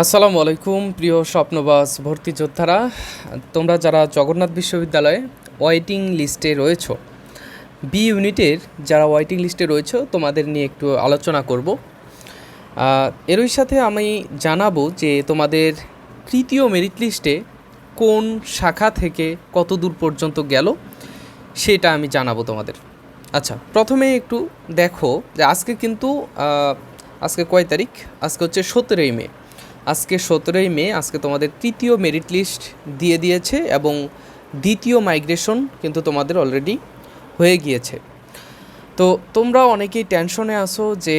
আসসালামু আলাইকুম, প্রিয় স্বপ্নবাস ভর্তি যোদ্ধারা। তোমরা যারা জগন্নাথ বিশ্ববিদ্যালয়ে ওয়েটিং লিস্টে রয়েছো বি ইউনিটের যারা ওয়েটিং লিস্টে রয়েছো, তোমাদের নিয়ে একটু আলোচনা করব। এরই সাথে আমি জানাব যে তোমাদের তৃতীয় মেরিট লিস্টে কোন শাখা থেকে কত দূর পর্যন্ত গেল, সেটা আমি জানাব তোমাদের। আচ্ছা প্রথমে একটু দেখো যে আজকে কিন্তু আজকে কয় তারিখ? আজকে হচ্ছে সতেরোই মে। আজকে সতেরোই মে, আজকে তোমাদের তৃতীয় মেরিট লিস্ট দিয়ে দিয়েছে এবং দ্বিতীয় মাইগ্রেশন কিন্তু তোমাদের অলরেডি হয়ে গিয়েছে। তো তোমরা অনেকেই টেনশনে আসো যে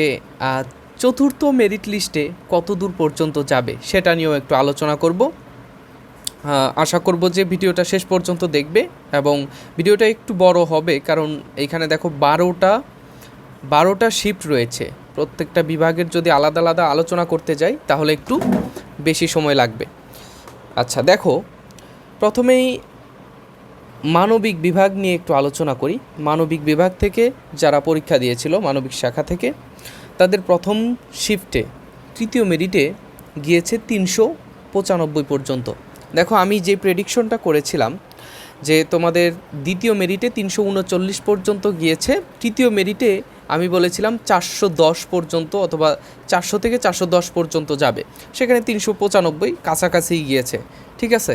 চতুর্থ মেরিট লিস্টে কত দূর পর্যন্ত যাবে সেটা নিয়েও একটু আলোচনা করব। আশা করব যে ভিডিওটা শেষ পর্যন্ত দেখবে এবং ভিডিওটা একটু বড় হবে, কারণ এখানে দেখো বারোটা বারোটা শিফট রয়েছে। প্রত্যেকটা বিভাগের যদি আলাদা আলাদা আলোচনা করতে যাই, তাহলে একটু বেশি সময় লাগবে। আচ্ছা দেখো, প্রথমেই মানবিক বিভাগ নিয়ে একটু আলোচনা করি। মানবিক বিভাগ থেকে যারা পরীক্ষা দিয়েছিল, মানবিক শাখা থেকে, তাদের প্রথম শিফটে তৃতীয় মেরিটে গিয়েছে তিনশো পঁচানব্বই পর্যন্ত। দেখো, আমি যে প্রেডিকশনটা করেছিলাম, যে তোমাদের দ্বিতীয় মেরিটে তিনশো উনচল্লিশ পর্যন্ত গিয়েছে, তৃতীয় মেরিটে আমি বলেছিলাম চারশো দশ পর্যন্ত অথবা চারশো থেকে চারশো দশ পর্যন্ত যাবে। সেখানে তিনশো পঁচানব্বই কাছাকাছি গিয়েছে। ঠিক আছে?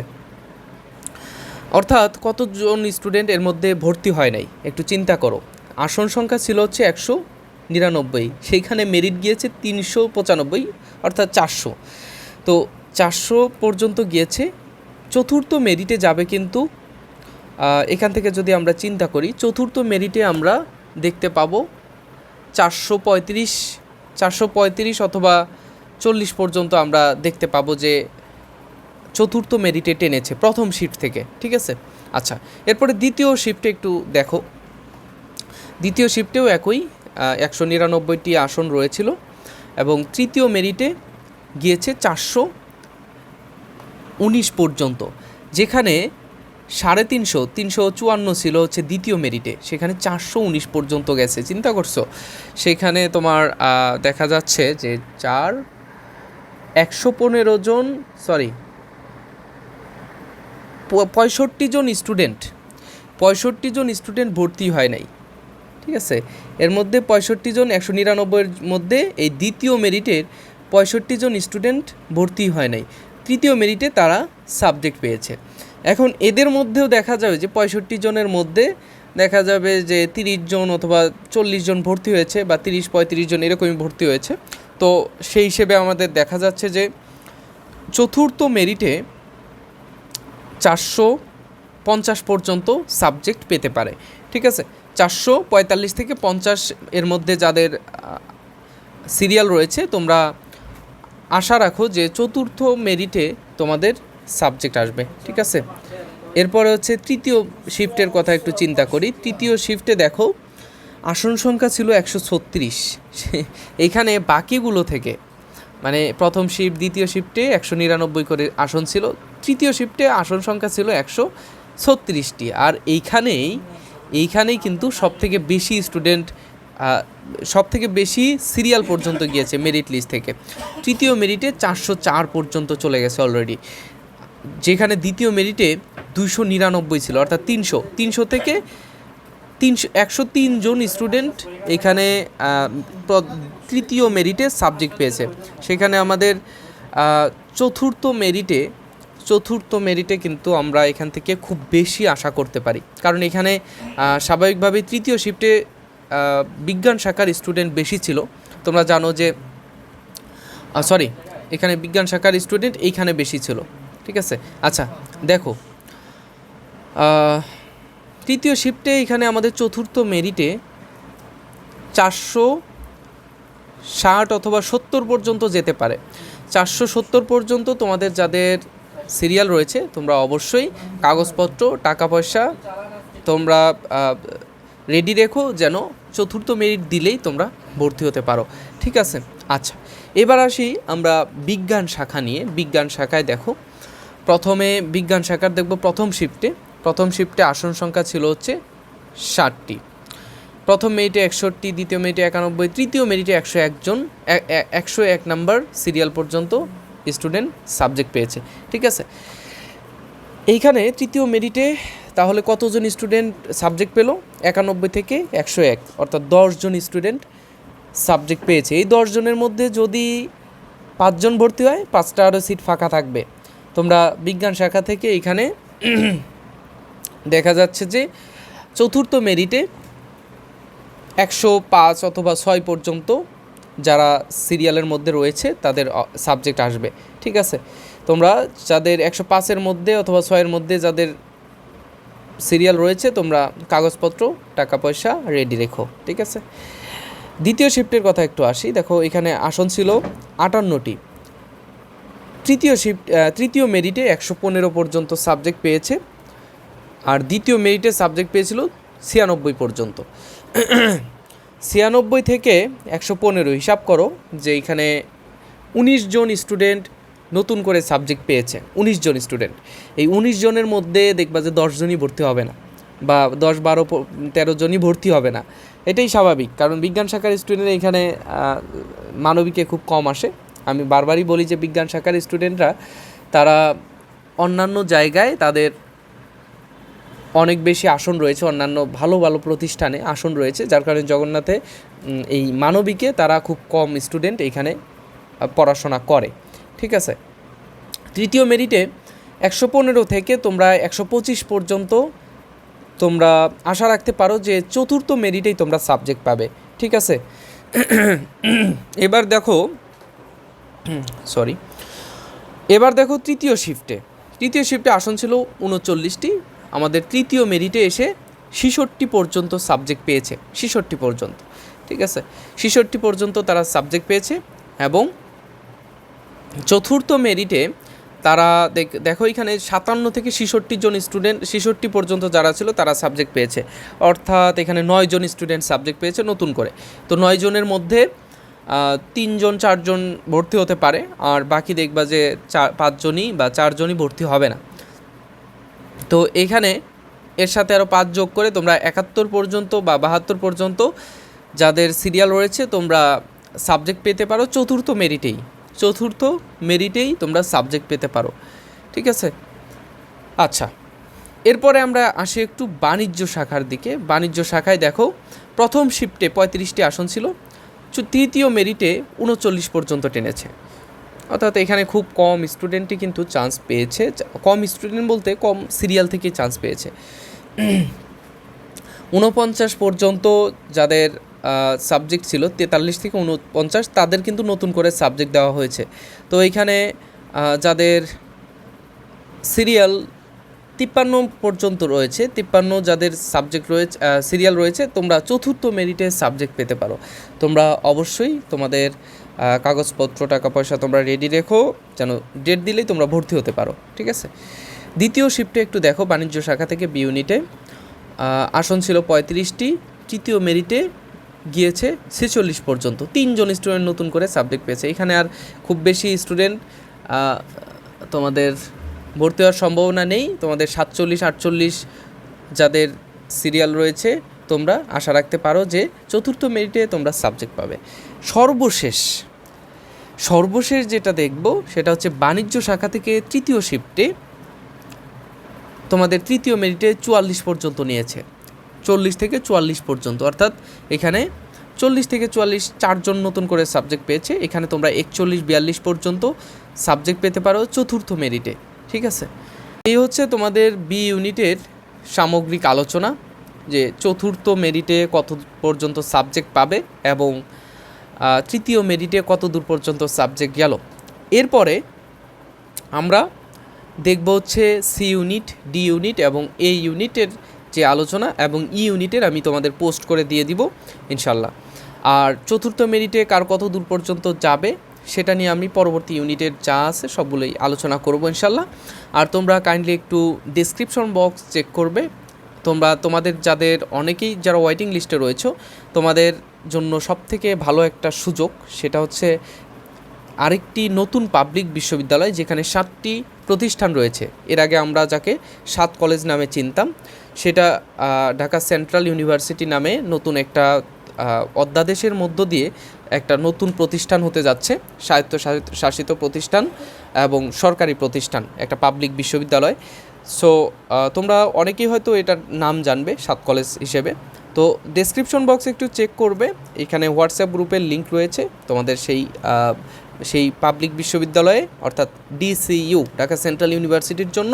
অর্থাৎ কতজন স্টুডেন্ট এর মধ্যে ভর্তি হয় নাই? একটু চিন্তা করো। আসন সংখ্যা ছিল হচ্ছে একশো নিরানব্বই। সেইখানে মেরিট গিয়েছে তিনশো পঁচানব্বই, অর্থাৎ চারশো। তো চারশো পর্যন্ত গিয়েছে। চতুর্থ মেরিটে যাবে কিন্তু এখান থেকে যদি আমরা চিন্তা করি, চতুর্থ মেরিটে আমরা দেখতে পাবো চারশো পঁয়ত্রিশ চারশো পঁয়ত্রিশ অথবা চল্লিশ পর্যন্ত আমরা দেখতে পাবো যে চতুর্থ মেরিটে টেনেছে প্রথম শিফট থেকে, ঠিক আছে? আচ্ছা এরপরে দ্বিতীয় শিফটে একটু দেখো। দ্বিতীয় শিফটেও একই একশো নিরানব্বইটি আসন রয়েছিল এবং তৃতীয় মেরিটে গিয়েছে চারশো উনিশ পর্যন্ত, যেখানে সাড়ে তিনশো তিনশো চুয়ান্ন ছিল হচ্ছে দ্বিতীয় মেরিটে। সেখানে চারশো উনিশ পর্যন্ত গেছে। চিন্তা করছ? সেখানে তোমার দেখা যাচ্ছে যে চার, একশো পনেরো জন সরি পঁয়ষট্টি জন স্টুডেন্ট। পঁয়ষট্টি জন স্টুডেন্ট ভর্তি হয় নাই। ঠিক আছে? এর মধ্যে পঁয়ষট্টি জন একশো নিরানব্বইয়ের মধ্যে এই দ্বিতীয় মেরিটের পঁয়ষট্টি জন স্টুডেন্ট ভর্তি হয় নাই। তৃতীয় মেরিটে তারা সাবজেক্ট পেয়েছে। এখন এদের মধ্যেও দেখা যাবে যে পঁয়ষট্টি জনের মধ্যে দেখা যাবে যে তিরিশ জন অথবা চল্লিশ জন ভর্তি হয়েছে বা তিরিশ, পঁয়ত্রিশ জন এরকমই ভর্তি হয়েছে। তো সেই হিসেবে আমাদের দেখা যাচ্ছে যে চতুর্থ মেরিটে চারশো পঞ্চাশ পর্যন্ত সাবজেক্ট পেতে পারে, ঠিক আছে? চারশো পঁয়তাল্লিশ থেকে পঞ্চাশ এর মধ্যে যাদের সিরিয়াল রয়েছে, তোমরা আশা রাখো যে চতুর্থ মেরিটে তোমাদের সাবজেক্ট আসবে, ঠিক আছে? এরপরে হচ্ছে তৃতীয় শিফটের কথা একটু চিন্তা করি। তৃতীয় শিফটে দেখো, আসন সংখ্যা ছিল একশো ছত্রিশ। এইখানে বাকিগুলো থেকে মানে প্রথম শিফট দ্বিতীয় শিফটে একশো নিরানব্বই করে আসন ছিল, তৃতীয় শিফটে আসন সংখ্যা ছিল একশো ছত্রিশটি। আর এইখানেই এইখানেই কিন্তু সব থেকে বেশি স্টুডেন্ট সব থেকে বেশি সিরিয়াল পর্যন্ত গিয়েছে মেরিট লিস্ট থেকে। তৃতীয় মেরিটে চারশো চার পর্যন্ত চলে গেছে অলরেডি যেখানে দ্বিতীয় মেরিটে দুইশো নিরানব্বই ছিল অর্থাৎ তিনশো। তিনশো থেকে তিনশো একশো তিন জন স্টুডেন্ট এখানে তৃতীয় মেরিটে সাবজেক্ট পেয়েছে। সেখানে আমাদের চতুর্থ মেরিটে চতুর্থ মেরিটে কিন্তু আমরা এখান থেকে খুব বেশি আশা করতে পারি। কারণ এখানে আহ, স্বাভাবিকভাবেই তৃতীয় শিফটে বিজ্ঞান শাখার স্টুডেন্ট বেশি ছিল। তোমরা জানো যে সরি এখানে বিজ্ঞান শাখার স্টুডেন্ট এইখানে বেশি ছিল। ঠিক আছে? আচ্ছা দেখো। তৃতীয় শিফটে এখানে আমাদের চতুর্থ মেরিটে চারশো ষাট অথবা সত্তর পর্যন্ত যেতে পারে। চারশো সত্তর পর্যন্ত তোমাদের যাদের সিরিয়াল রয়েছে, তোমরা অবশ্যই কাগজপত্র টাকা পয়সা তোমরা রেডি রেখো যেন চতুর্থ মেরিট দিলেই তোমরা ভর্তি হতে পারো। ঠিক আছে? আচ্ছা এবার আসি আমরা বিজ্ঞান শাখা নিয়ে। বিজ্ঞান শাখায় দেখো প্রথমে বিজ্ঞান শাখার দেখব প্রথম শিফটে প্রথম শিফটে আসন সংখ্যা ছিল হচ্ছে ষাটটি। প্রথম মেরিটে একষট্টি, দ্বিতীয় মেরিটে একানব্বই, তৃতীয় মেরিটে একশো একজন একশো এক নাম্বার সিরিয়াল পর্যন্ত স্টুডেন্ট সাবজেক্ট পেয়েছে। ঠিক আছে? এইখানে তৃতীয় মেরিটে তাহলে কতজন স্টুডেন্ট সাবজেক্ট পেল? একানব্বই থেকে একশো এক, অর্থাৎ দশজন স্টুডেন্ট সাবজেক্ট পেয়েছে। এই দশজনের মধ্যে যদি পাঁচজন ভর্তি হয়, পাঁচটা আরও সিট ফাঁকা থাকবে। তোমরা বিজ্ঞান শাখা থেকে এখানে দেখা যাচ্ছে যে চতুর্থ মেরিটে একশো পাঁচ অথবা ছয় পর্যন্ত যারা সিরিয়ালের মধ্যে রয়েছে, তাদের সাবজেক্ট আসবে। ঠিক আছে? তোমরা যাদের একশো পাঁচের মধ্যে অথবা ছয়ের মধ্যে যাদের সিরিয়াল রয়েছে, তোমরা কাগজপত্র, টাকা পয়সা রেডি রেখো। ঠিক আছে? দ্বিতীয় শিফটের কথা একটু আসি। দেখো, এখানে আসন ছিল আটান্নটি। তৃতীয় শিফট তৃতীয় মেরিটে একশো পনেরো পর্যন্ত সাবজেক্ট পেয়েছে। আর দ্বিতীয় মেরিটে সাবজেক্ট পেয়েছিল ছিয়ানব্বই পর্যন্ত। ছিয়ানব্বই থেকে একশো পনেরো হিসাব করো যে এখানে উনিশ জন স্টুডেন্ট নতুন করে সাবজেক্ট পেয়েছে, উনিশ জন স্টুডেন্ট এই উনিশ জনের মধ্যে দেখবা যে দশজনই ভর্তি হবে না বা দশ, বারো তেরো জনই ভর্তি হবে না। এটাই স্বাভাবিক, কারণ বিজ্ঞান শাখার স্টুডেন্ট এখানে মানবিকে খুব কম আসে। আমি বারবারই বলি যে বিজ্ঞান শাখার স্টুডেন্টরা তারা অন্যান্য জায়গায় তাদের অনেক বেশি আসন রয়েছে, অন্যান্য ভালো ভালো প্রতিষ্ঠানে আসন রয়েছে, যার কারণে জগন্নাথে এই মানবিকে তারা খুব কম স্টুডেন্ট এখানে পড়াশোনা করে। ঠিক আছে? তৃতীয় মেরিটে একশো পনেরো থেকে তোমরা একশো পঁচিশ পর্যন্ত তোমরা আশা রাখতে পারো যে চতুর্থ মেরিটেই তোমরা সাবজেক্ট পাবে। ঠিক আছে? এবার দেখো সরি এবার দেখো তৃতীয় শিফটে তৃতীয় শিফটে আসন ছিল উনচল্লিশটি। আমাদের তৃতীয় মেরিটে এসে ছিষট্টি পর্যন্ত সাবজেক্ট পেয়েছে। ছিষট্টি পর্যন্ত। ঠিক আছে? ছিষট্টি পর্যন্ত তারা সাবজেক্ট পেয়েছে এবং চতুর্থ মেরিটে তারা দেখ- এখানে সাতান্ন থেকে ছেষট্টি জন স্টুডেন্ট ছেষট্টি পর্যন্ত যারা ছিল তারা সাবজেক্ট পেয়েছে। অর্থাৎ এখানে নয় জন স্টুডেন্ট সাবজেক্ট পেয়েছে নতুন করে। তো নয় জনের মধ্যে তিনজন, চারজন ভর্তি হতে পারে, আর বাকি দেখবা যে চার পাঁচজনই বা চারজনই ভর্তি হবে না। তো এখানে এর সাথে আরও পাঁচ যোগ করে তোমরা একাত্তর পর্যন্ত বা বাহাত্তর পর্যন্ত যাদের সিরিয়াল রয়েছে, তোমরা সাবজেক্ট পেতে পারো। চতুর্থ মেরিটেই চতুর্থ মেরিটেই তোমরা সাবজেক্ট পেতে পারো। ঠিক আছে? আচ্ছা এরপরে আমরা আসি একটু বাণিজ্য শাখার দিকে। বাণিজ্য শাখায় দেখো, প্রথম শিফটে পঁয়ত্রিশটি আসন ছিল। তৃতীয় মেরিটে উনচল্লিশ পর্যন্ত টেনেছে। অর্থাৎ এখানে খুব কম স্টুডেন্টই কিন্তু চান্স পেয়েছে কম স্টুডেন্ট বলতে কম সিরিয়াল থেকে চান্স পেয়েছে। ঊনপঞ্চাশ পর্যন্ত যাদের সাবজেক্ট ছিল, তেতাল্লিশ থেকে উনপঞ্চাশ, তাদের কিন্তু নতুন করে সাবজেক্ট দেওয়া হয়েছে। তো এইখানে যাদের সিরিয়াল তিপ্পান্ন পর্যন্ত রয়েছে, তিপ্পান্ন যাদের সাবজেক্ট রয়েছে সিরিয়াল রয়েছে, তোমরা চতুর্থ মেরিটে সাবজেক্ট পেতে পারো। তোমরা অবশ্যই তোমাদের কাগজপত্র টাকা পয়সা তোমরা রেডি রেখো, যেন ডেট দিলেই তোমরা ভর্তি হতে পারো, ঠিক আছে? দ্বিতীয় শিফটে একটু দেখো, বাণিজ্য শাখা থেকে বি ইউনিটে আসন ছিল পঁয়ত্রিশটি, তৃতীয় মেরিটে গিয়েছে ছেচল্লিশ পর্যন্ত। তিনজন স্টুডেন্ট নতুন করে সাবজেক্ট পেয়েছে। এখানে আর খুব বেশি স্টুডেন্ট তোমাদের ভর্তি হওয়ার সম্ভাবনা নেই। তোমাদের সাতচল্লিশ, আটচল্লিশ যাদের সিরিয়াল রয়েছে, তোমরা আশা রাখতে পারো যে চতুর্থ মেরিটে তোমরা সাবজেক্ট পাবে। সর্বশেষ সর্বশেষ যেটা দেখব সেটা হচ্ছে বাণিজ্য শাখা থেকে তৃতীয় শিফটে তোমাদের তৃতীয় মেরিটে চুয়াল্লিশ পর্যন্ত নিয়েছে। চল্লিশ থেকে চুয়াল্লিশ পর্যন্ত, অর্থাৎ এখানে চল্লিশ থেকে চুয়াল্লিশ চারজন নতুন করে সাবজেক্ট পেয়েছে। এখানে তোমরা একচল্লিশ, বিয়াল্লিশ পর্যন্ত সাবজেক্ট পেতে পারো চতুর্থ মেরিটে ঠিক আছে? এই হচ্ছে তোমাদের বি ইউনিটের সামগ্রিক আলোচনা, যে চতুর্থ মেরিটে কত পর্যন্ত সাবজেক্ট পাবে এবং তৃতীয় মেরিটে কত দূর পর্যন্ত সাবজেক্ট গেল। এরপরে আমরা দেখব হচ্ছে সি ইউনিট ডি ইউনিট এবং এ ইউনিটের যে আলোচনা এবং ই ইউনিটের আমি তোমাদের পোস্ট করে দিয়ে দিব ইনশাল্লাহ আর চতুর্থ মেরিটে কার কত দূর পর্যন্ত যাবে সেটা নিয়ে আমি পরবর্তী ইউনিটের যা আছে সবগুলোই আলোচনা করব ইনশাল্লাহ। আর তোমরা কাইন্ডলি একটু ডিসক্রিপশন বক্স চেক করবে। তোমরা, তোমাদের যাদের, অনেকেই যারা ওয়েটিং লিস্টে রয়েছো, তোমাদের জন্য সবথেকে ভালো একটা সুযোগ সেটা হচ্ছে আরেকটি নতুন পাবলিক বিশ্ববিদ্যালয় যেখানে সাতটি প্রতিষ্ঠান রয়েছে। এর আগে আমরা যাকে সাত কলেজ নামে চিনতাম, সেটা ঢাকা সেন্ট্রাল ইউনিভার্সিটি নামে নতুন একটা অধ্যাদেশের মধ্য দিয়ে একটা নতুন প্রতিষ্ঠান হতে যাচ্ছে স্বায়ত্ত শাসিত প্রতিষ্ঠান এবং সরকারি প্রতিষ্ঠান, একটা পাবলিক বিশ্ববিদ্যালয়। সো তোমরা অনেকেই হয়তো এটার নাম জানবে, সাত কলেজ হিসেবে। তো ডেসক্রিপশন বক্স একটু চেক করবে, এখানে হোয়াটসঅ্যাপ গ্রুপের লিঙ্ক রয়েছে, তোমাদের সেই সেই পাবলিক বিশ্ববিদ্যালয়ে, অর্থাৎ ডিসিইউ ঢাকা সেন্ট্রাল ইউনিভার্সিটির জন্য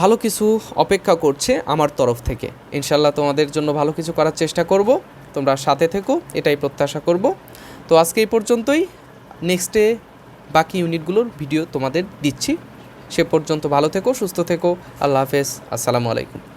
ভালো কিছু অপেক্ষা করছে আমার তরফ থেকে। ইনশাল্লাহ তোমাদের জন্য ভালো কিছু করার চেষ্টা করব। তোমরা সাথে থেকো, এটাই প্রত্যাশা করব। তো আজকে এই পর্যন্তই। নেক্সটে বাকি ইউনিটগুলোর ভিডিও তোমাদের দিচ্ছি। সে পর্যন্ত ভালো থেকো, সুস্থ থেকো। আল্লাহ হাফেজ। আসসালামু আলাইকুম।